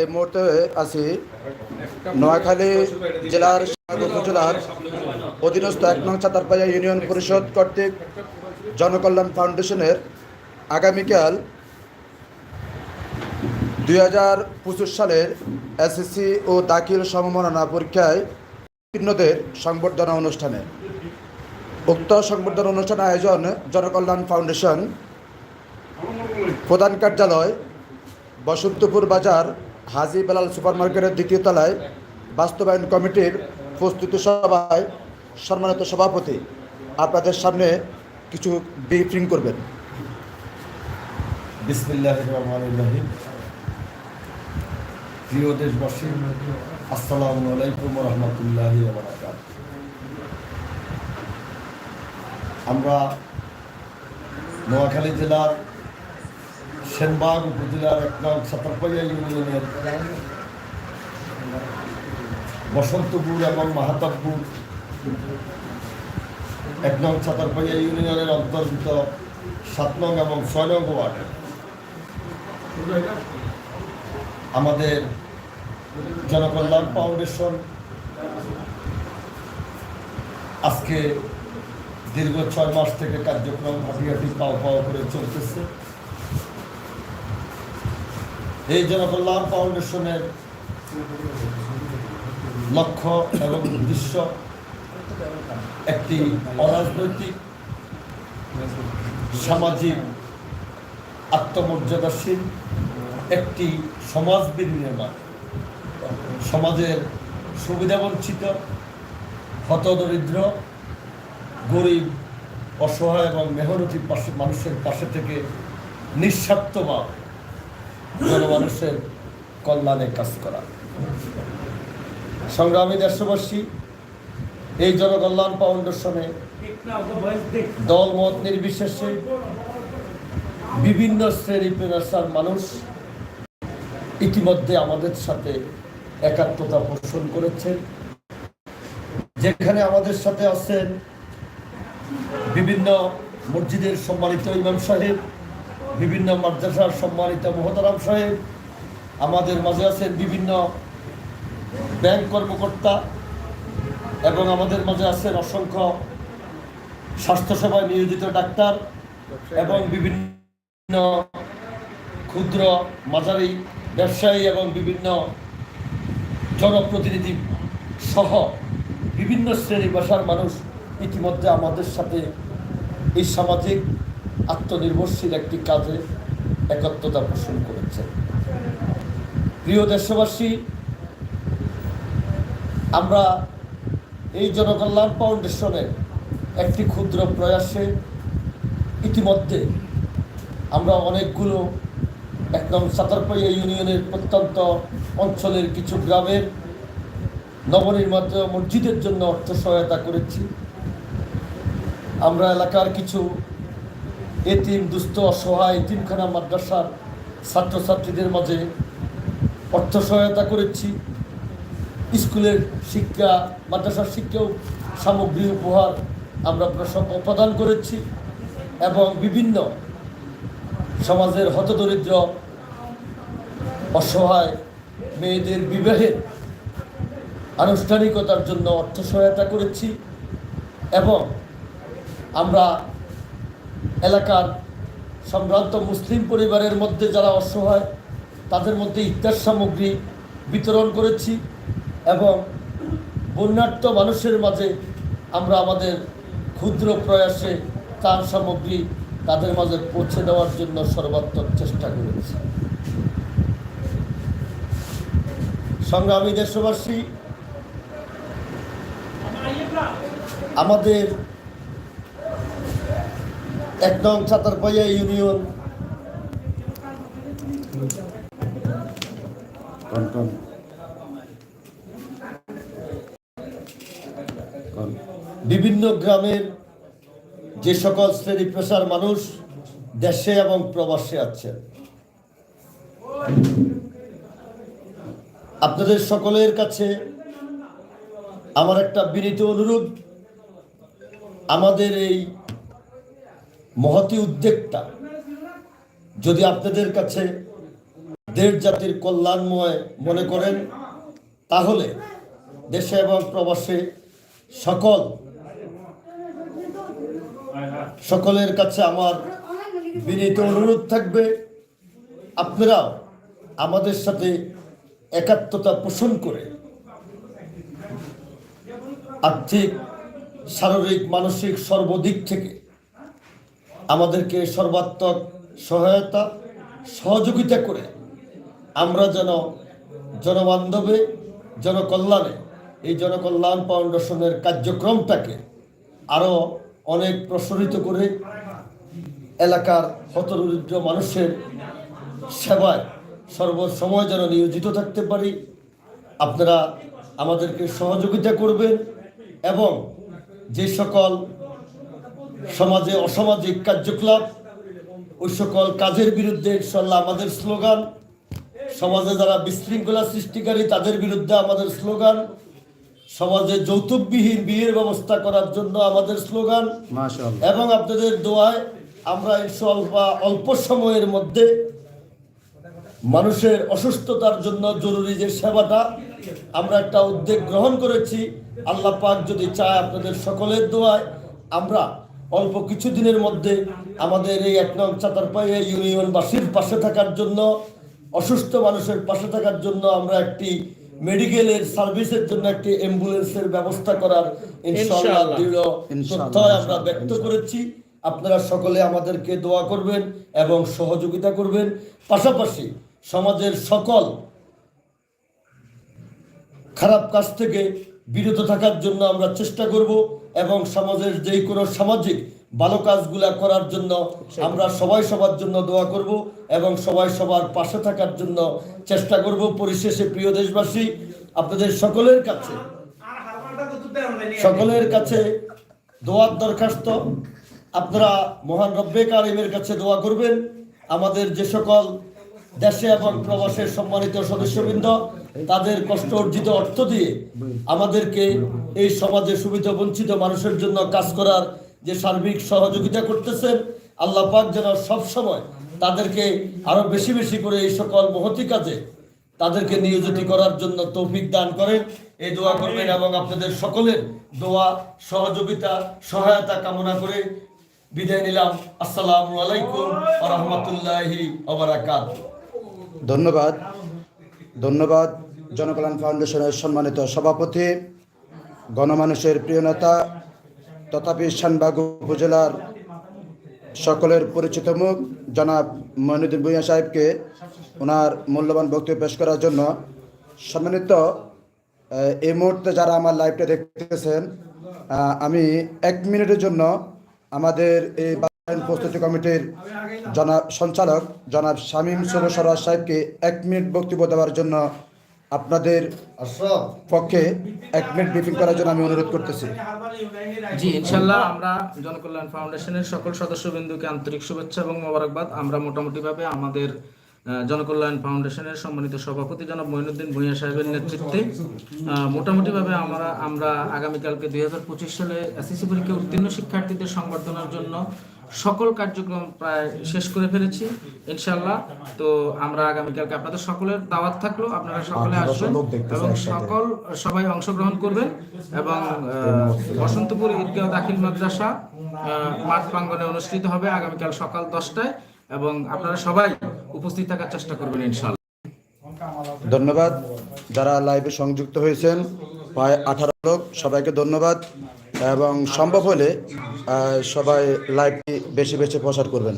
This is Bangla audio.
এই মুহূর্তে আছি নোয়াখালী জেলার উপজেলার অধীনস্থ এক নং চাতারপাইয়া ইউনিয়ন পরিষদ কর্তৃক জনকল্যাণ ফাউন্ডেশনের আগামীকাল দুই হাজার পঁচিশ সালের এসএসসি ও দাখিল সম্মাননা পরীক্ষায় উত্তীর্ণদের সংবর্ধনা অনুষ্ঠানে। উক্ত সংবর্ধনা অনুষ্ঠান আয়োজন জনকল্যাণ ফাউন্ডেশন প্রধান কার্যালয়, বসন্তপুর বাজার, হাজি বেলাল সুপারমার্কেটের দ্বিতীয় তলায় বাস্তবায়ন কমিটির প্রস্তুতি সভায় সম্মানিত সভাপতি আপনাদের সামনে কিছু ব্রিফিং করবেন। প্রিয় দেশবাসী, আসসালামু আলাইকুম রহমতুল্লাহ আমরা নোয়াখালী জেলার সেনবাগ উপজেলার এক নং সাতারপাইয়া ইউনিয়নের বসন্তপুর এবং মাহাতাবপুর এক নং সাতারপাইয়া ইউনিয়নের অন্তর্গত সাত নং এবং ছয় নং ওয়ার্ডে। আমাদের জনকল্যাণ ফাউন্ডেশন আজকে দীর্ঘ ছয় মাস থেকে কার্যক্রম হাঁটি পাও পাও করে চলতেছে। এই জনকল্যাণ ফাউন্ডেশনের লক্ষ্য এবং উদ্দেশ্য একটি অরাজনৈতিক, সামাজিক, আত্মমর্যাদাশীল একটি সমাজ বিনির্মাণ। সমাজের সুবিধাবঞ্চিত, হতদরিদ্র, গরিব, অসহায় এবং মেহনতি মানুষের পাশে থেকে নিঃস্বার্থভাব জনমানুষের কল্যাণে কাজ করা। সংগ্রামী দেশবাসী এই জনকল্যাণ ফাউন্ডেশনে দল মত নির্বিশেষে বিভিন্ন শ্রেণি পেশার মানুষ ইতিমধ্যে আমাদের সাথে একাত্মতা পোষণ করেছেন যেখানে আমাদের সাথে আছেন বিভিন্ন মসজিদের সম্মানিত ইমাম সাহেব বিভিন্ন মাদ্রাসার সম্মানিত মহতারাম সাহেব, আমাদের মাঝে আছেন বিভিন্ন ব্যাংক কর্মকর্তা এবং আমাদের মাঝে আছেন অসংখ্য স্বাস্থ্যসেবায় নিয়োজিত ডাক্তার এবং বিভিন্ন ক্ষুদ্র মাঝারি ব্যবসায়ী এবং বিভিন্ন জনপ্রতিনিধি সহ বিভিন্ন শ্রেণি পেশার মানুষ ইতিমধ্যে আমাদের সাথে এই সামাজিক আত্মনির্ভরশীল একটি কাজে একত্রতা পোষণ করেছে। প্রিয় দেশবাসী, আমরা এই জনকল্যাণ ফাউন্ডেশনের একটি ক্ষুদ্র প্রয়াসে ইতিমধ্যে আমরা অনেকগুলো একদম সাতারপাইয়া ইউনিয়নের প্রত্যন্ত অঞ্চলের কিছু গ্রামের নবনির্মিত মসজিদের জন্য অর্থ সহায়তা করেছি। আমরা এলাকার কিছু এতিম, দুস্থ, অসহায়, এতিমখানা মাদ্রাসার ছাত্রছাত্রীদের মাঝে অর্থ সহায়তা করেছি। স্কুলের শিক্ষা, মাদ্রাসার শিক্ষাও সামগ্রী উপহার আমরা প্রদান করেছি এবং বিভিন্ন সমাজের হতদরিদ্র, অসহায় মেয়েদের বিবাহের আনুষ্ঠানিকতার জন্য অর্থ সহায়তা করেছি এবং আমরা এলাকার সম্ভ্রান্ত মুসলিম পরিবারের মধ্যে যারা অসহায়, তাদের মধ্যে ইত্যাদ সামগ্রী বিতরণ করেছি এবং বন্যার্থ মানুষের মাঝে আমরা আমাদের ক্ষুদ্র প্রয়াসে তার সামগ্রী তাদের মাঝে পৌঁছে দেওয়ার জন্য সর্বাত্মক চেষ্টা করেছি। সংগ্রামী দেশবাসী, আমাদের একদম চাতারপাইয়া ইউনিয়ন। কন কন। কন। বিভিন্ন গ্রামের যে সকল শ্রেণি পেশার মানুষ দেশে এবং প্রবাসে আছেন। আপনাদের সকলের কাছে আমার একটা বিনীত অনুরোধ। আমাদের এই মহতি উদ্যোগটা যদি আপনাদের কাছে দেশ জাতির কল্যাণময় মনে করেন, তাহলে দেশে এবং প্রবাসে সকল, সকলের কাছে আমার বিনীত অনুরোধ থাকবে, আপনারাও আমাদের সাথে একাত্মতা পোষণ করে আর্থিক, শারীরিক, মানসিক সর্বদিক থেকে আমাদেরকে সর্বাত্মক সহায়তা, সহযোগিতা করে আমরা যেন জনবান্ধবে, জনকল্যাণে এই জনকল্যাণ ফাউন্ডেশনের কার্যক্রমটাকে আরও অনেক প্রসারিত করে এলাকার হতদরিদ্র মানুষের সেবায় সর্বসময় যেন নিয়োজিত থাকতে পারি। আপনারা আমাদেরকে সহযোগিতা করবেন এবং যে সকল সমাজে অসামাজিক কার্যকলাপ ওই সকল কাজের বিরুদ্ধে ইনশাল্লাহ আমাদের স্লোগান সমাজে যারা বিশৃঙ্খলা সৃষ্টিকারী তাদের বিরুদ্ধে আমাদের স্লোগান সমাজে যৌতুকবিহীন বিয়ের ব্যবস্থা করার জন্য আমাদের স্লোগান। এবং আপনাদের দোয়ায় আমরা ইনশাল্লাহ অল্প সময়ের মধ্যে মানুষের অসুস্থতার জন্য জরুরি যে সেবাটা আমরা একটা উদ্যোগ গ্রহণ করেছি। আল্লাহ পাক যদি চায় আপনাদের সকলের দোয়ায় আমরা অল্প কিছু দিনের মধ্যে আমাদের এই এক নং চাতারপাইয়া ইউনিয়নবাসীর পাশে থাকার জন্য অসুস্থ মানুষের পাশে থাকার জন্য আমরা একটি মেডিকেলের সার্ভিসের জন্য একটি অ্যাম্বুলেন্সের ব্যবস্থা করার ইনশাআল্লাহ। দৃঢ় প্রত্যয় আমরা ব্যক্ত করেছি। আপনারা সকলে আমাদেরকে দোয়া করবেন এবং সহযোগিতা করবেন। পাশাপাশি সমাজের সকল খারাপ কাজ থেকে বিরত থাকার জন্য আমরা চেষ্টা করব। এবং সমাজের যেই কোনো সামাজিক ভালো কাজগুলা করার জন্য আমরা সবাই সবার জন্য দোয়া করব এবং সবাই সবার পাশে থাকার জন্য চেষ্টা করব পরিশেষে প্রিয় দেশবাসী আপনাদের সকলের কাছে সকলের কাছে দোয়ার দরখাস্ত। আপনারা মহান রব্বে কারিমের কাছে দোয়া করবেন। আমাদের যে সকল দেশে এবং প্রবাসের সম্মানিত সদস্যবৃন্দ তাদের কষ্ট অর্জিত অর্থ দিয়ে আমাদেরকে এই সমাজে সুবিধা বঞ্চিত মানুষের জন্য কাজ করার যে সার্বিক সহযোগিতা করতেছেন, আল্লাহ পাক যেন সবসময় তাদেরকে আরও বেশি বেশি করে এই সকল মহতি কাজে তাদেরকে নিয়োজিত করার জন্য তৌফিক দান করেন। এই দোয়া করবেন এবং আপনাদের সকলের দোয়া, সহযোগিতা, সহায়তা কামনা করে বিদায় নিলাম। আসসালামু আলাইকুম রাহমাতুল্লাহি ধন্যবাদ। ধন্যবাদ। জনকল্যাণ ফাউন্ডেশনের সম্মানিত সভাপতি, গণমানুষের প্রিয় নেতা, তথাপি শানবাগ উপজেলার সকলের পরিচিত মুখ, জনাব মইনুদ্দিন ভূঁইয়া সাহেবকে ওনার মূল্যবান বক্তব্য পেশ করার জন্য সম্মানিত এই মুহূর্তে যারা আমার লাইভটা দেখতেছেন আমি এক মিনিটের জন্য আমাদের এই প্রস্তুতি কমিটির জনাব সঞ্চালক জনাব শামীম সুর সরাজ সাহেবকে এক মিনিট বক্তব্য দেওয়ার জন্য আপনাদের পক্ষে এক মিনিট ব্রিফিং করার জন্য আমি অনুরোধ করতেছি। জি ইনশাল্লাহ আমরা জনকল্যাণ ফাউন্ডেশনের সকল সদস্যবৃন্দুকে আন্তরিক শুভেচ্ছা এবং মোবারকবাদ। আমরা মোটামুটিভাবে আমাদের জনকল্যাণ ফাউন্ডেশনের সম্মানিত সভাপতি জনাব মঈনুদ্দিন ভূঁইয়া সাহেবের নেতৃত্বে মোটামুটিভাবে আমরা আমরা আগামীকালকে দুই হাজার পঁচিশ সালে এসএসসি পরীক্ষায় উত্তীর্ণ শিক্ষার্থীদের সংবর্ধনার জন্য সকল কার্যক্রম প্রায় শেষ করে ফেলেছি ইনশাল্লাহ তো আমরা আগামীকালকে আপনাদের সকলের দাওয়াত থাকল আপনারা সকলে আসবেন এবং সকল সবাই অংশগ্রহণ করবেন এবং বসন্তপুর ঈদগাঁও দাখিল মাদ্রাসা মাঠ প্রাঙ্গনে অনুষ্ঠিত হবে আগামীকাল সকাল দশটায় এবং আপনারা সবাই উপস্থিত থাকার চেষ্টা করবেন ইনশাল্লাহ ধন্যবাদ। যারা লাইভে সংযুক্ত হয়েছেন প্রায় আঠারো লোক সবাইকে ধন্যবাদ। এবং সম্ভব হলে সবাই লাইভটি বেশি বেশি প্রচার করবেন।